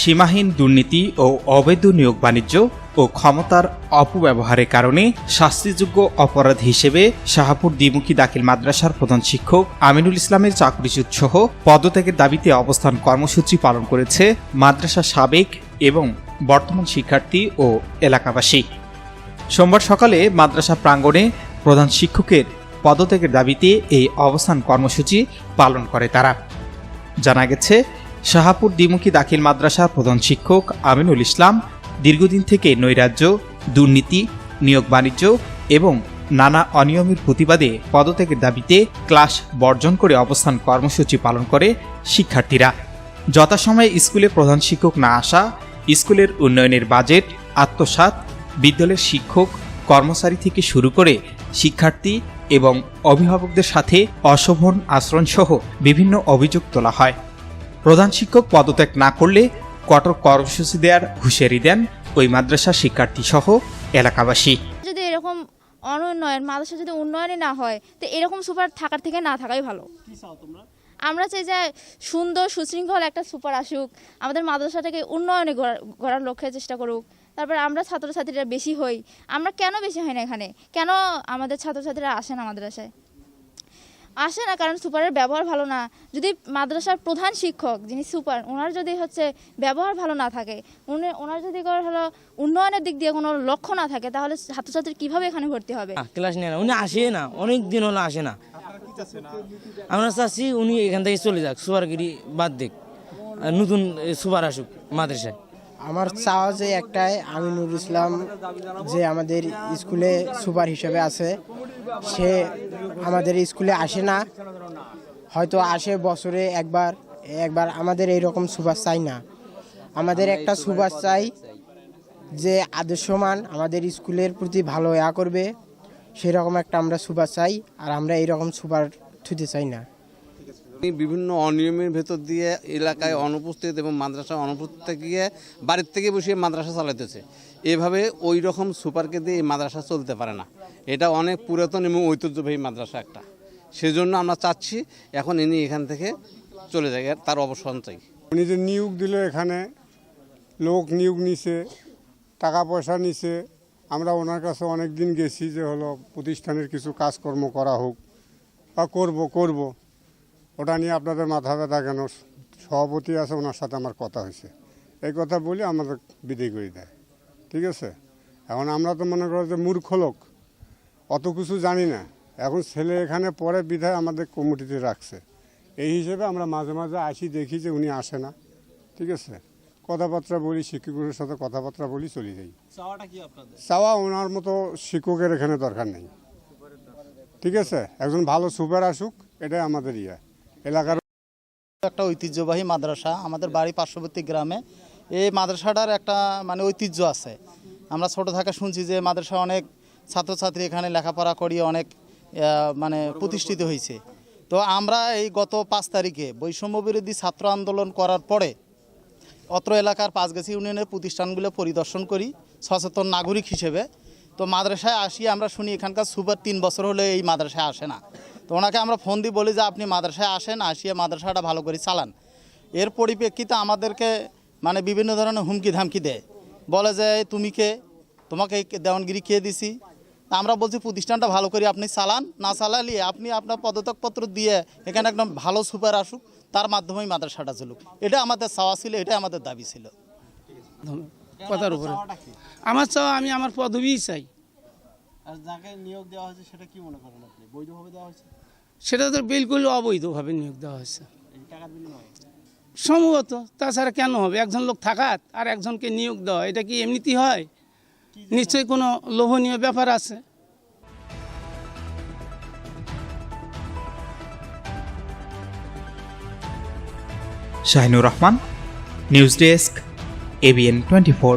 সীমাহীন দুর্নীতি ও অবৈধ নিয়োগ বাণিজ্য ও ক্ষমতার অপব্যবহারের কারণে শাস্তিযোগ্য অপরাধ হিসেবে শাহাপুর দ্বিমুখী দাখিল মাদ্রাসার প্রধান শিক্ষক আমিনুল ইসলামের চাকরিচ্যুত সহ পদত্যাগের দাবিতে অবস্থান কর্মসূচি পালন করেছে মাদ্রাসা সাবেক এবং বর্তমান শিক্ষার্থী ও এলাকাবাসী। সোমবার সকালে মাদ্রাসা প্রাঙ্গণে প্রধান শিক্ষকের পদত্যাগের দাবিতে এই অবস্থান কর্মসূচি পালন করে তারা। জানা গেছে শাহাপুর দ্বিমুখী দাখিল মাদ্রাসার প্রধান শিক্ষক আমিনুল ইসলাম, দীর্ঘদিন থেকে নৈরাজ্য, দুর্নীতি, নিয়োগ বাণিজ্য এবং নানা অনিয়মের প্রতিবাদে পদত্যাগের দাবিতে ক্লাস বর্জন করে অবস্থান কর্মসূচি পালন করে শিক্ষার্থীরা। যথাসময়ে স্কুলে প্রধান শিক্ষক না আসা, স্কুলের উন্নয়নের বাজেট, আত্মসাৎ, বিদ্যালয়ের শিক্ষক, কর্মচারী থেকে শুরু করে শিক্ষার্থী এবং অভিভাবকদের সাথে অশোভন আচরণসহ বিভিন্ন অভিযোগ তোলা হয়। প্রধান শিক্ষক পদত্যাগ না করলে কঠোর কর্মসূচি দেওয়ার হুঁশিয়ারি দেন ওই মাদ্রাসার শিক্ষার্থী সহ এলাকাবাসী। যদি এরকম অনুন্নয়ন মাদ্রাসা যদি উন্নয়নই না হয় তো এরকম সুপার থাকার থেকে না থাকাই ভালো। আমরা চাই যে সুন্দর সুশৃঙ্খল একটা সুপার আসুক আমাদের মাদ্রাসাটাকে উন্নয়নে গড়া- গড়ার লক্ষ্যে চেষ্টা করুক। তারপর আমরা ছাত্রছাত্রীরা বেশি হই। আমরা কেন বেশি হই না এখানে? কেন আমাদের ছাত্রছাত্রীরা আসে না মাদ্রাসায়? আসে না, কারণ সুপারের ব্যবহার ভালো না। যদি মাদ্রাসার প্রধান শিক্ষক, যিনি সুপার ওনার যদি হচ্ছে ব্যবহার ভালো না থাকে, উনি ওনার যদি হলো উন্নয়নের দিক দিয়ে কোনো লক্ষ্য না থাকে, তাহলে ছাত্রছাত্রী কীভাবে এখানে ভর্তি হবে? ক্লাস নেয় না, উনি আসে না, অনেক দিন হলো আসে না। আমরা চাচ্ছি উনি এখান থেকে চলে যাক, সুপারগিরি বাদ দিক নতুন সুপার আসুক মাদ্রাসায়। আমার চাওয়া যে একটাই আমিনুল ইসলাম যে আমাদের স্কুলে সুপার হিসেবে আছে। সে আমাদের স্কুলে আসে না। হয়তো আসে বছরে একবার একবার আমাদের এইরকম সুপার চাই না। আমাদের একটা সুপার চাই। যে আদর্শমান আমাদের স্কুলের প্রতি ভালো ইয়া করবে। সেরকম একটা আমরা সুপার চাই আর আমরা এইরকম সুপার থুতে চাই না। বিভিন্ন অনিয়মের ভেতর দিয়ে এলাকায় অনুপস্থিত এবং মাদ্রাসা অনুপস্থিত গিয়ে বাড়ির থেকে বসে মাদ্রাসা চালাইতেছে। এভাবে ওই রকম সুপারকে দিয়ে এই মাদ্রাসা চলতে পারে না। এটা অনেক পুরাতন এবং ঐতিহ্যবাহী মাদ্রাসা একটা। সেজন্য আমরা চাচ্ছি এখন ইনি এখান থেকে চলে যায় তার অবসান চাই। উনি যে নিয়োগ দিল এখানে, লোক নিয়োগ নিছে, টাকা পয়সা নিছে, আমরা ওনার কাছে অনেক দিন গেছি যে হলো প্রতিষ্ঠানের কিছু কাজকর্ম করা হোক বা করব করব। ওটা নিয়ে আপনাদের মাথা ব্যথা কেন? সভাপতি আছে ওনার সাথে আমার কথা হয়েছে। এই কথা বলে আমাদের বিদায় করে দেয়। ঠিক আছে? এখন আমরা তো মনে করো যে মূর্খ লোক। অত কিছু জানি না। এখন ছেলে এখানে পরে বিধায় আমাদের কমিটিতে রাখছে। এই হিসেবে আমরা মাঝে মাঝে আসি দেখি যে উনি আসে না। ঠিক আছে? কথাবার্তা বলি শিক্ষকের সাথে কথাবার্তা বলি চলে যাই। চাওয়া ওনার মতো শিক্ষকের এখানে দরকার নেই। ঠিক আছে? একজন ভালো সুপার আসুক এটাই আমাদের ইয়ে। এলাকার একটা ঐতিহ্যবাহী মাদ্রাসা। আমাদের বাড়ি পার্শ্ববর্তী গ্রামে। এই মাদ্রাসাটার একটা মানে ঐতিহ্য আছে। আমরা ছোট থাকা শুনছি যে মাদ্রাসা অনেক ছাত্রছাত্রী এখানে লেখাপড়া করিয়ে অনেক মানে প্রতিষ্ঠিত হয়েছে। তো আমরা এই গত পাঁচ তারিখে বৈষম্য বিরোধী ছাত্র আন্দোলন করার পরে অত্র এলাকার পাঁচগাছি ইউনিয়নের প্রতিষ্ঠানগুলো পরিদর্শন করি, সচেতন নাগরিক হিসেবে। তো মাদ্রাসায় আসি, আমরা শুনি এখানকার সুপার তিন বছর হলে এই মাদ্রাসায় আসে না। তো ওনাকে আমরা ফোন দিয়ে বলি যে আপনি মাদ্রাসায় আসেন আসিয়ে মাদ্রাসাটা ভালো করে চালান। এর পরিপ্রেক্ষিতে আমাদেরকে মানে বিভিন্ন ধরনের হুমকি ধামকি দেয়। বলে যে তুমি কে? তোমাকে এই দেওয়ানগিরি কে দিছি? তা আমরা বলছি প্রতিষ্ঠানটা ভালো করে আপনি চালান না চালালি আপনি আপনার পদত্যাগপত্র দিয়ে এখানে একদম ভালো সুপার আসুক তার মাধ্যমেই মাদ্রাসাটা চলুক। এটা আমাদের চাওয়া ছিল এটা আমাদের দাবি ছিল। কথার উপরে। আমার চাওয়া আমি আমার পদবি চাই। আর যাকে নিয়োগ দেওয়া হয়েছে সেটা কি মনে করেন আপনি? বৈধভাবে দেওয়া হয়েছে? সেটা তো বিলকুল অবৈধভাবে নিয়োগ দেওয়া হয়েছে। সম্ভবত তাছাড়া কেন হবে? একজন লোক থাকাত আর একজনকে নিয়োগ দেওয়া এটা কি এমনিতেই হয়? নিশ্চয়ই কোনো লোভনীয় ব্যাপার আছে। Shahinur Rahman news desk ABN twenty four.